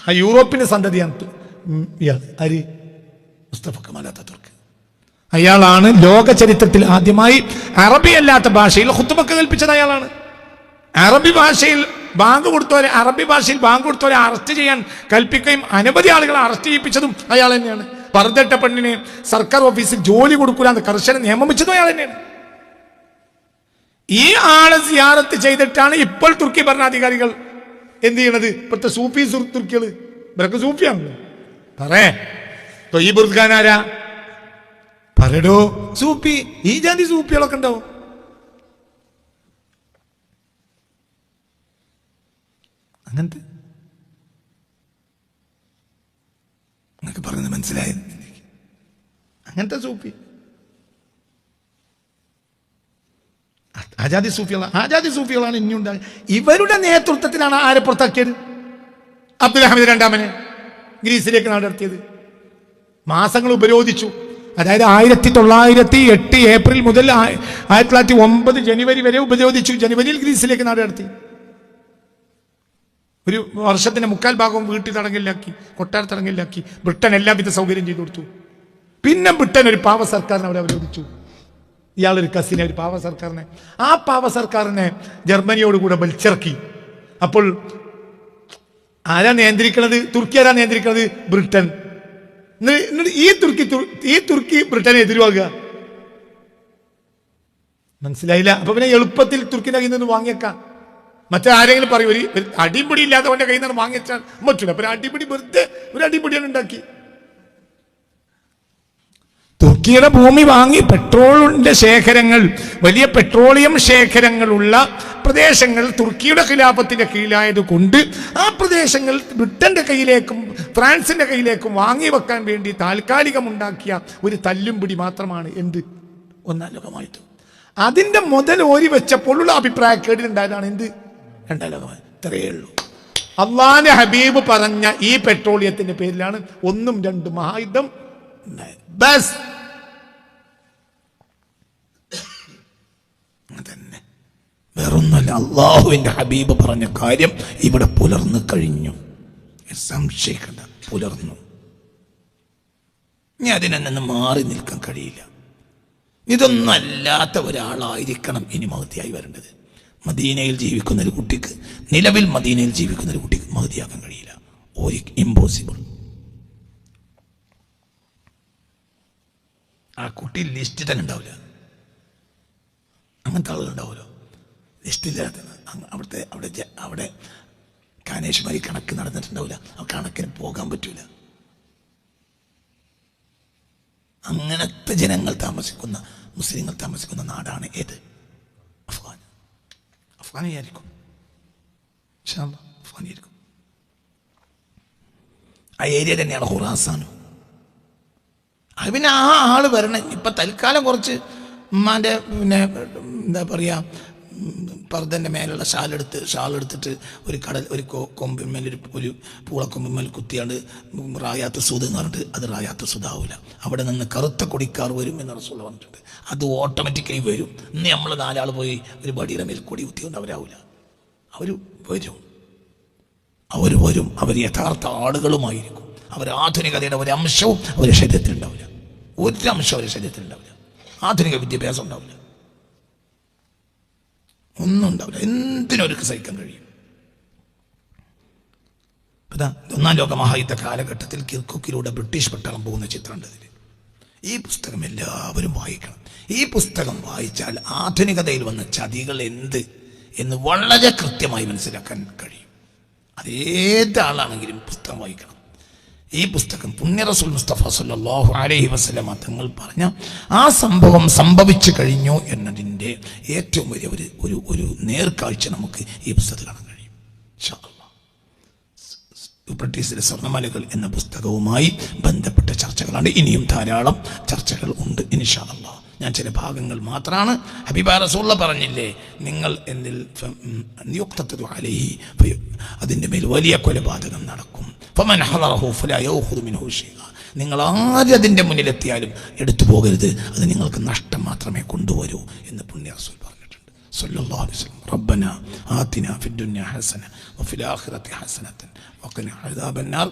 ആ യൂറോപ്പിന്റെ സന്തതിയാണ് ഇയാൾ. അരി മുസ്തഫ കമാൽ തുർക്ക് അയാളാണ് ലോക ചരിത്രത്തിൽ ആദ്യമായി അറബി അല്ലാത്ത ഭാഷയിൽ ഹുത്തുമൊക്കെ കൽപ്പിച്ചത് അയാളാണ്. അറബി ഭാഷയിൽ ബാങ്ക് കൊടുത്തവരെ അറബി ഭാഷയിൽ ബാങ്ക് കൊടുത്തവരെ അറസ്റ്റ് ചെയ്യാൻ കൽപ്പിക്കുകയും അനവധി ആളുകളെ അറസ്റ്റ് ചെയ്യിപ്പിച്ചതും അയാൾ തന്നെയാണ്. പറഞ്ഞിട്ട പെണ്ണിനെ സർക്കാർ ഓഫീസിൽ ജോലി കൊടുക്കൂലെന്ന് കർശന നിയമം വെച്ചതും അയാൾ തന്നെയാണ്. ഈ ആളെ സിയാറത്ത് ചെയ്തിട്ടാണ് ഇപ്പോൾ തുർക്കി ഭരണാധികാരികൾ എന്ത് ചെയ്യണത്? ഇപ്പോഴത്തെ സൂഫി തുർക്കികൾ ഇവരൊക്കെ സൂഫിയാണല്ലോ. പറേ തൊയ്യബ് ഖാൻ ആരാ? പറയടോ. സൂപ്പി ഈ ജാതി സൂപ്പികളൊക്കെ ഉണ്ടാവും അങ്ങനത്തെ എന്നൊക്കെ പറയുന്നത് മനസ്സിലായത് അങ്ങനത്തെ സൂഫി. ആജാദി സൂഫികളാണ്. ആജാദി സൂഫികളാണ് ഇനി ഉണ്ടായത് ഇവരുടെ നേതൃത്വത്തിലാണ് ആരെ പുറത്താക്കിയത്? അബ്ദുൽ ഹമീദ് രണ്ടാമനെ ഗ്രീസിലേക്ക് നടത്തിയത്. മാസങ്ങൾ ഉപരോധിച്ചു. അതായത് ആയിരത്തി തൊള്ളായിരത്തി എട്ട് ഏപ്രിൽ മുതൽ ആയിരത്തി തൊള്ളായിരത്തി ഒമ്പത് ജനുവരി വരെ ഉപരോധിച്ചു. ജനുവരിയിൽ ഗ്രീസിലേക്ക് നാട് നടത്തി ഒരു വർഷത്തിന്റെ മുക്കാൽ ഭാഗവും വീട്ടിൽ തടങ്കലിലാക്കി കൊട്ടാര തടങ്കലിലാക്കി ബ്രിട്ടൻ എല്ലാവിധ സൗകര്യം ചെയ്തു കൊടുത്തു. പിന്നെ ബ്രിട്ടൻ ഒരു പാവ സർക്കാരിനെ അവർ അവരോധിച്ചു. ഇയാളൊരു കസിനെ ഒരു പാവ സർക്കാരിനെ. ആ പാവ സർക്കാരിനെ ജർമ്മനിയോട് ജർമ്മനിയോടുകൂടെ വലിച്ചിറക്കി. അപ്പോൾ ആരാ നിയന്ത്രിക്കുന്നത് തുർക്കി ആരാ നിയന്ത്രിക്കുന്നത് ബ്രിട്ടൻ. ഈ തുർക്കി ഈ തുർക്കി ബ്രിട്ടനെ എതിരുവാകുക. മനസ്സിലായില്ല? അപ്പൊ പിന്നെ എളുപ്പത്തിൽ തുർക്കിന്റെ കയ്യിൽ നിന്ന് വാങ്ങിയേക്കാം. മറ്റാരെങ്കിലും പറയും ഒരു അടിപിടി ഇല്ലാത്തവന്റെ കയ്യിൽ നിന്ന് വാങ്ങിച്ചാൽ പറ്റില്ല അപ്പൊ അടിപിടി വെറുതെ ഒരു അടിപിടിയാണ് ഉണ്ടാക്കി. തുർക്കിയുടെ ഭൂമി വാങ്ങി പെട്രോളിന്റെ ശേഖരങ്ങൾ വലിയ പെട്രോളിയം ശേഖരങ്ങളുള്ള പ്രദേശങ്ങൾ തുർക്കിയുടെ ഖിലാഫത്തിന്റെ കീഴിലായത് കൊണ്ട് ആ പ്രദേശങ്ങൾ ബ്രിട്ടന്റെ കയ്യിലേക്കും ഫ്രാൻസിന്റെ കയ്യിലേക്കും വാങ്ങി വെക്കാൻ വേണ്ടി താൽക്കാലികമുണ്ടാക്കിയ ഒരു തല്ലും പിടി മാത്രമാണ് എന്ത്? ഒന്നാം ലോകമായിട്ട് അതിന്റെ മുതൽ ഓരി വെച്ചപ്പോഴുള്ള അഭിപ്രായക്കേടിലുണ്ടായതാണ് എന്ത്? രണ്ടാം ലോകമായി ഇത്രയേ ഉള്ളൂ. അള്ളാന്റെ ഹബീബ് പറഞ്ഞ ഈ പെട്രോളിയത്തിന്റെ പേരിലാണ് ഒന്നും രണ്ടും മഹായുദ്ധം ബസ്. അതന്നെ. വേറൊന്നുമല്ല അള്ളാഹുവിന്റെ ഹബീബ് പറഞ്ഞ കാര്യം ഇവിടെ പുലർന്നു കഴിഞ്ഞു. സംശയിക്കണ്ട പുലർന്നു. ഇനി അതിനെ നിന്ന് മാറി നിൽക്കാൻ കഴിയില്ല. ഇതൊന്നും അല്ലാത്ത ഒരാളായിരിക്കണം ഇനി മഹതിയായി വരേണ്ടത്. മദീനയിൽ ജീവിക്കുന്ന ഒരു കുട്ടിക്ക് നിലവിൽ മദീനയിൽ ജീവിക്കുന്ന ഒരു കുട്ടിക്ക് മഹതിയാക്കാൻ കഴിയില്ല. ഒരു ഇമ്പോസിബിൾ ആ കുട്ടി ലിസ്റ്റ് തന്നെ ഉണ്ടാവില്ല അങ്ങനത്തെ ആളുകളുണ്ടാവുമല്ലോ ലിസ്റ്റില്ലാത്ത അവിടുത്തെ അവിടെ അവിടെ കാനേശ്വരി കണക്ക് നടന്നിട്ടുണ്ടാവില്ല ആ കണക്കിന് പോകാൻ പറ്റൂല. അങ്ങനത്തെ ജനങ്ങൾ താമസിക്കുന്ന മുസ്ലിങ്ങൾ താമസിക്കുന്ന നാടാണ് ഏത്? അഫ്ഗാൻ. അഫ്ഗാനിയായിരിക്കും അഫ്ഗാനിയായിരിക്കും ആ ഏരിയ തന്നെയാണ് ഹുറാസാനും അത് പിന്നെ ആ ആൾ വരണം. ഇപ്പം തൽക്കാലം കുറച്ച് ഉമ്മാന്റെ പിന്നെ എന്താ പറയുക പർദ്ദന്റെ മേലുള്ള ഷാലെടുത്ത് ഷാളെടുത്തിട്ട് ഒരു കടൽ ഒരു കൊമ്പിന്മേൽ ഒരു ഒരു പൂളക്കൊമ്പിന്മേൽ കുത്തിയാണ്ട് റായാത്ത സുത് എന്ന് പറഞ്ഞിട്ട് അത് റായാത്ത സുതാവില്ല അവിടെ നിന്ന് കറുത്ത കൊടിക്കാർ വരും എന്ന് റസൂൾ പറഞ്ഞിട്ടുണ്ട്. അത് ഓട്ടോമാറ്റിക്കലി വരും. ഇന്ന് നമ്മൾ നാലാൾ പോയി ഒരു ബടിയുടെ മേൽ കൊടി കുത്തിക്കൊണ്ട് അവരാവില്ല അവർ വരും. അവർ വരും. അവർ യഥാർത്ഥ ആളുകളുമായിരിക്കും. അവർ ആധുനികതയുടെ ഒരു അംശവും അവരുടെ ശരീരത്തിൽ ഉണ്ടാവില്ല. ഒരു അംശം അവരുടെ ശരീരത്തിൽ ഉണ്ടാവില്ല. ആധുനിക വിദ്യാഭ്യാസം ഉണ്ടാവില്ല. ഒന്നും ഉണ്ടാവില്ല. എന്തിനൊരു സഹിക്കാൻ കഴിയും. ഇതാ ഒന്നാം ലോക മഹായുദ്ധ കാലഘട്ടത്തിൽ കിർക്കുക്കിലൂടെ ബ്രിട്ടീഷ് പട്ടാളം പോകുന്ന ചിത്രമുണ്ട് ഇതിൽ ഈ പുസ്തകം എല്ലാവരും വായിക്കണം. ഈ പുസ്തകം വായിച്ചാൽ ആധുനികതയിൽ വന്ന ചതികൾ എന്ത് എന്ന് വളരെ കൃത്യമായി മനസ്സിലാക്കാൻ കഴിയും. അതേതാളാണെങ്കിലും പുസ്തകം വായിക്കണം. ഈ പുസ്തകം പുണ്യ റസൂൽ മുസ്തഫ സല്ലല്ലാഹു അലഹി വസ്ലമ തങ്ങൾ പറഞ്ഞ ആ സംഭവം സംഭവിച്ചു കഴിഞ്ഞു എന്നതിന്റെ ഏറ്റവും വലിയ ഒരു ഒരു ഒരു നേർക്കാഴ്ച നമുക്ക് ഈ പുസ്തകത്തിൽ കാണാൻ കഴിയും. ബ്രിട്ടീഷിലെ സ്വർണമലകൾ എന്ന പുസ്തകവുമായി ബന്ധപ്പെട്ട ചർച്ചകളാണ്. ഇനിയും ധാരാളം ചർച്ചകൾ ഉണ്ട് ഇൻഷാ അല്ലാ ഞാൻ ചില ഭാഗങ്ങൾ മാത്രമാണ് ഹബീബ റസൂള്ള പറഞ്ഞില്ലേ? നിങ്ങൾ എന്നിൽ നിയുക്തത്വ അലേഹി അതിന്റെ മേൽ വലിയ കൊലപാതകം നടക്കും. നിങ്ങൾ ആര് അതിന്റെ മുന്നിലെത്തിയാലും എടുത്തു പോകരുത്. അത് നിങ്ങൾക്ക് നഷ്ടം മാത്രമേ കൊണ്ടുവരൂ എന്ന് പുണ്യ പറഞ്ഞിട്ടുണ്ട്. സല്ലല്ലാഹു അലൈഹി വസല്ലം. ഹസന വഫിൽ അദാബന്നാർ